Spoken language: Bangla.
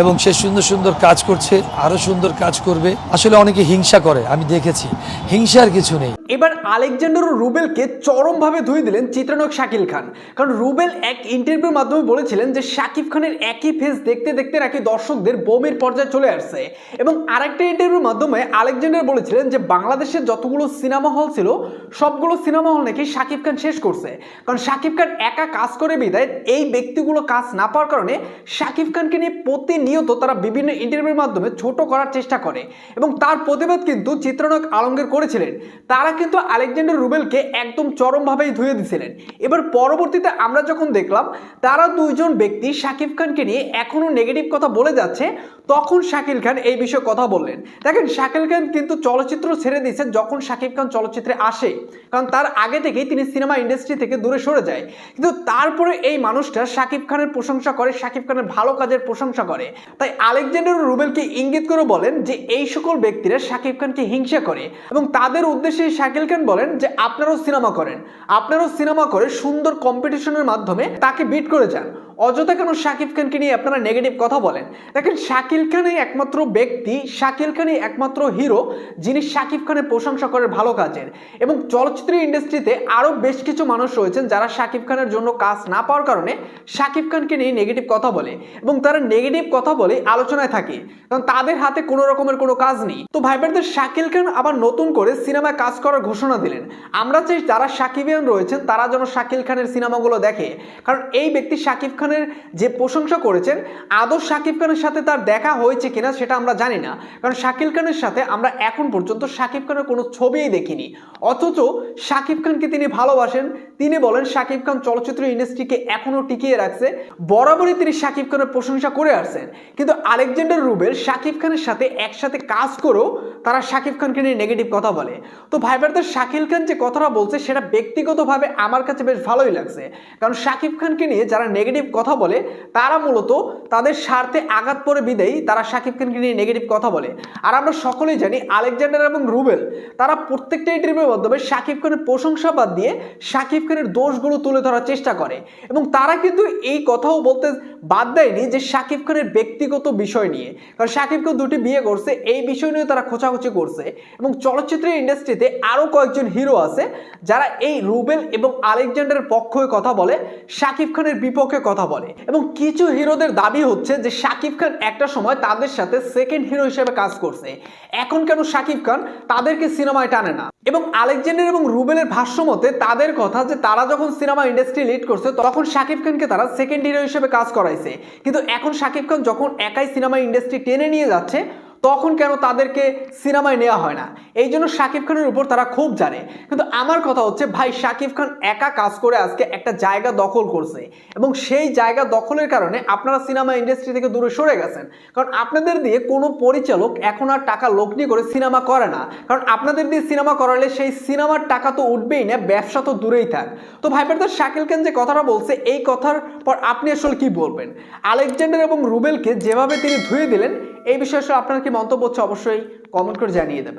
এবং সে সুন্দর সুন্দর কাজ করছে, আরও সুন্দর কাজ করবে। আসলে অনেকে হিংসা করে, আমি দেখেছি। হিংসার কিছু নেই। এবার আলেকজান্ডার ও রুবেলকে চরমভাবে ধুয়ে দিলেন চিত্রনক শাকিল খান। কারণ রুবেল এক ইন্টারভিউর মাধ্যমে বলেছিলেন যে শাকিব খানের একই ফেস দেখতে দেখতে নাকি দর্শকদের বোমের পর্যায়ে চলে আসছে। এবং আরেকটা ইন্টারভিউর মাধ্যমে আলেকজান্ডার বলেছিলেন যে বাংলাদেশের যতগুলো সিনেমা হল ছিল, সবগুলো সিনেমা হল নাকি শাকিব খান শেষ করছে। কারণ শাকিব খান একা কাজ করে বিদায়, এই ব্যক্তিগুলো কাজ না পাওয়ার কারণে শাকিব খানকে নিয়ে প্রতিনিয়ত তারা বিভিন্ন ইন্টারভিউর মাধ্যমে ছোট করার চেষ্টা করে এবং তার প্রতিবাদ কিন্তু চিত্রনক আলমগীর করেছিলেন। তারা কিন্তু আলেকজান্ডার রুবেলকে একদম চরমভাবেই ধুয়ে দিয়েছিলেন এবার পরবর্তীতে আমরা যখন দেখলাম, তারা দুইজন ব্যক্তি শাকিব খানকে নিয়ে এখনও নেগেটিভ কথা বলে যাচ্ছে, তখন শাকিল খান এই বিষয়ে কথা বললেন। দেখেন, শাকিল খান কিন্তু চলচ্চিত্র ছেড়ে দিয়েছে যখন শাকিব খান চলচ্চিত্রে আসে। কারণ তার আগে থেকেই তিনি সিনেমা ইন্ডাস্ট্রি থেকে দূরে সরে যায়। কিন্তু তারপরে এই মানুষটা শাকিব খানের প্রশংসা করে, শাকিব খানের ভালো কাজের প্রশংসা করে। তাই আলেকজান্ডার রুবেলকে ইঙ্গিত করে বলেন যে এই সকল ব্যক্তিরা শাকিব খানকে হিংসা করে এবং তাদের উদ্দেশ্যে শাকিল খান বলেন যে আপনারাও সিনেমা করেন। আপনারাও সিনেমা করে সুন্দর কম্পিটিশনের মাধ্যমে তাকে বিট করে যান। অযথা কেন শাকিব খানকে নিয়ে আপনারা নেগেটিভ কথা বলেন? দেখেন, শাকিল খানই একমাত্র ব্যক্তি, শাকিল খানই একমাত্র হিরো যিনি শাকিব খানের প্রশংসা করে ভালো কাজের। এবং চলচ্চিত্র ইন্ডাস্ট্রিতে আরও বেশ কিছু মানুষ রয়েছেন যারা শাকিব খানের জন্য কাজ না পাওয়ার কারণে শাকিব খানকে নিয়ে নেগেটিভ কথা বলে এবং তারা নেগেটিভ কথা বলে আলোচনায় থাকে। কারণ তাদের হাতে কোনো রকমের কোনো কাজ নেই। তো ভাইবারদের শাকিল খান আবার নতুন করে সিনেমায় কাজ করার ঘোষণা দিলেন। আমরা চাই যারা শাকিবিয়ান রয়েছেন, তারা যেন শাকিল খানের সিনেমাগুলো দেখে। কারণ এই ব্যক্তি শাকিব খানের যে প্রশংসা করেছেন, আদৌ শাকিব খানের সাথে তার দেখা হয়েছে কিনা সেটা আমরা জানি না। কারণ শাকিল খানের সাথে আমরা এখন পর্যন্ত শাকিব খানের কোনো ছবিই দেখিনি। অথচ শাকিব খানকে তিনি ভালোবাসেন। তিনি বলেন, শাকিব খান চলচ্চিত্র ইন্ডাস্ট্রিকে এখনও টিকিয়ে রাখছে। বরাবরই তিনি শাকিব খানের প্রশংসা করে আসছেন। কিন্তু আলেকজান্ডার রুবেল শাকিব খানের সাথে একসাথে কাজ করেও তারা শাকিব খানকে নিয়ে নেগেটিভ কথা বলে। তো ভাইবারদের শাকিল খান যে কথাটা বলছে সেটা ব্যক্তিগতভাবে আমার কাছে বেশ ভালোই লাগছে। কারণ শাকিব খানকে নিয়ে যারা নেগেটিভ কথা বলে, তারা মূলত তাদের স্বার্থে আঘাত পরে বিদেই তারা শাকিব খানকে নিয়ে নেগেটিভ কথা বলে। আর আমরা সকলেই জানি আলেকজান্ডার এবং রুবেল, তারা প্রত্যেকটা ইন্টারভিউর মাধ্যমে শাকিব খানের প্রশংসা বাদ দিয়ে শাকিব খানের দোষগুলো তুলে ধরার চেষ্টা করে। এবং তারা কিন্তু এই কথাও বলতে বাদ দেয়নি যে শাকিব খানের ব্যক্তিগত বিষয় নিয়ে। কারণ শাকিব খান দুটি বিয়ে করছে, এই বিষয় নিয়ে তারা খোঁচাখুচি করছে। এবং চলচ্চিত্র ইন্ডাস্ট্রিতে আরও কয়েকজন হিরো আছে, যারা এই রুবেল এবং আলেকজান্ডারের পক্ষে কথা বলে, শাকিব খানের বিপক্ষে কথা বলে। এবং কিছু হিরোদের দাবি হচ্ছে যে শাকিব খান একটা সময় তাদের সাথে সেকেন্ড হিরো হিসেবে কাজ করছে। এখন কেন শাকিব খান তাদেরকে সিনেমায় টানে না? এবং আলেকজান্ডার এবং রুবেলের ভাষ্য মতে, তাদের কথা যে তারা যখন সিনেমা ইন্ডাস্ট্রি লিড করছে, তখন শাকিব খানকে তারা সেকেন্ড হিরো হিসেবে কাজ করাইছে। কিন্তু এখন শাকিব খান যখন একাই সিনেমা ইন্ডাস্ট্রি টেনে নিয়ে যাচ্ছে তখন কেন তাদেরকে সিনেমায় নেওয়া হয় না? এই জন্য শাকিব খানের উপর তারা খুব জানে। কিন্তু আমার কথা হচ্ছে, ভাই, শাকিব খান একা কাজ করে আজকে একটা জায়গা দখল করছে। এবং সেই জায়গা দখলের কারণে আপনারা সিনেমা ইন্ডাস্ট্রি থেকে দূরে সরে গেছেন। কারণ আপনাদের দিয়ে কোনো পরিচালক এখন আর টাকা লগ্নি করে সিনেমা করে না। কারণ আপনাদের দিয়ে সিনেমা করালে সেই সিনেমার টাকা তো উঠবেই না, ব্যবসা তো দূরেই থাক। তো ভাই ব্রাদার, শাকিল খান যে কথাটা বলছে, এই কথার পর আপনি আসলে কি বলবেন? আলেকজান্ডার এবং রুবেলকে যেভাবে তিনি ধুয়ে দিলেন, এই বিষয়ে আসলে আপনার কি মন্তব্য হচ্ছে অবশ্যই কমেন্ট করে জানিয়ে দেবেন।